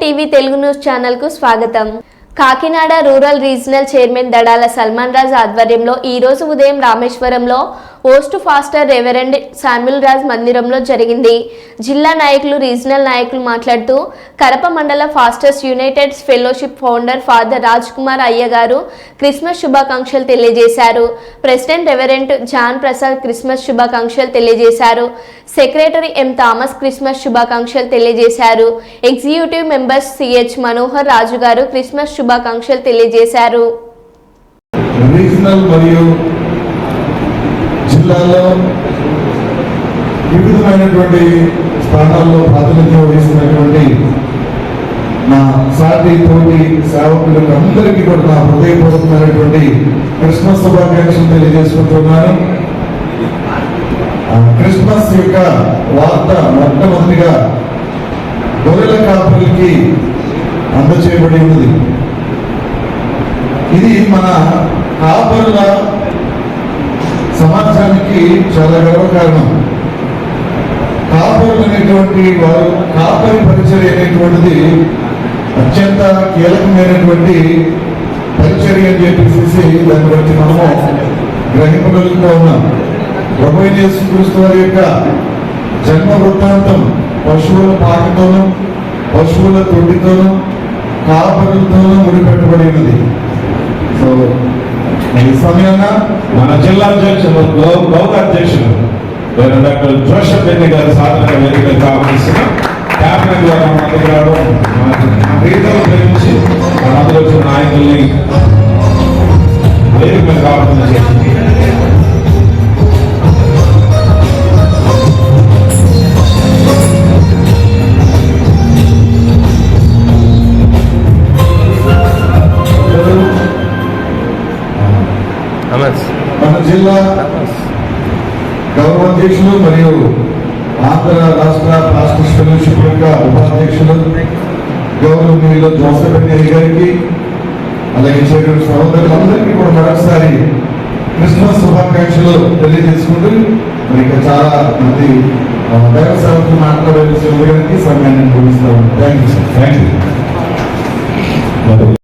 TV Telugu news ఛానల్కు స్వాగతం. Kakinada rural regional chairman Dadala Salman Raj ఆధ్వర్యంలో ఈ రోజు ఉదయం రామేశ్వరంలో post pastor reverend Samuel Raj మందిరంలో జరిగింది. జిల్లా నాయకులు రీజనల్ నాయకులు మాట్లాడుతూ కరప మండల pastors united fellowship founder father Raj Kumar అయ్య గారు క్రిస్మస్ శుభాకాంక్షలు తెలియజేశారు. President reverend John Prasad Christmas శుభాకాంక్షలు తెలియజేశారు. సెక్రటరీ ఎం థామస్ క్రిస్మస్ శుభాకాంక్షలు తెలియజేశారు. Executive members CH Manohar Raju గారు క్రిస్మస్ శుభాకాంక్షలు తెలియజేశారు. రీజనల్ మరియు జిల్లాలో వివిధమైనటువంటి స్థానాల్లో ప్రాతినిధ్యం వహిస్తున్నటువంటి నా సాటి తోటి సేవకులకు అందరికీ కూడా నా హృదయపూర్వకమైనటువంటి క్రిస్మస్ శుభాకాంక్షలు తెలియజేసుకుంటున్నాను. క్రిస్మస్ యొక్క వార్త మొట్టమొదటిగా గొర్రెల కాపులకి అందచేయబడి ఉన్నది. ఇది మన కాపరుల సమాజానికి చాలా గర్వకారణం కాపరులు అనేటువంటి వారు కాపరి పరిచర్య అనేటువంటిది అత్యంత కీలకమైనటువంటి పరిచర్య అని చెప్పేసి దాన్ని బట్టి మనము గ్రహింపగలుగుతూ ఉన్నాం. ప్రభుత్వ యేసుక్రీస్తు వారి యొక్క జన్మ వృత్తాంతం పశువుల పాకతోనూ పశువుల తొడ్డితోనూ కాపరులతోనూ ముడిపెట్టబడినది. సో సో ఈ సమయంగా మన జిల్లా అధ్యక్షులు గౌరవ అధ్యక్షులు వేరే డాక్టర్ జోషప్ రెడ్డి గారి సాధన వేదిక కావాల్సిన క్యాబినెట్ ద్వారా మందికి రావడం మన రీతలు ప్రేమించి మనందరూ వచ్చిన నాయకుల్ని వేదిక మీద మన జిల్లా గౌరవ అధ్యక్షులు మరియు ఆంధ్ర రాష్ట్ర రాష్ట్ర ఫెలోషిప్ యొక్క ఉపాధ్యక్షులు గౌరవనీయులు జోసెఫ్ రెడ్డి గారికి అలాగే చేరిన సహోదరులందరికీ కూడా మరొకసారి క్రిస్మస్ శుభాకాంక్షలు తెలియజేసుకుంటూ మరి ఇంకా చాలా మంది ఆ, దైవ సేవకులు మాట్లాడే గారికి సమయాన్ని ముగిస్తాము. Thank you sir thank you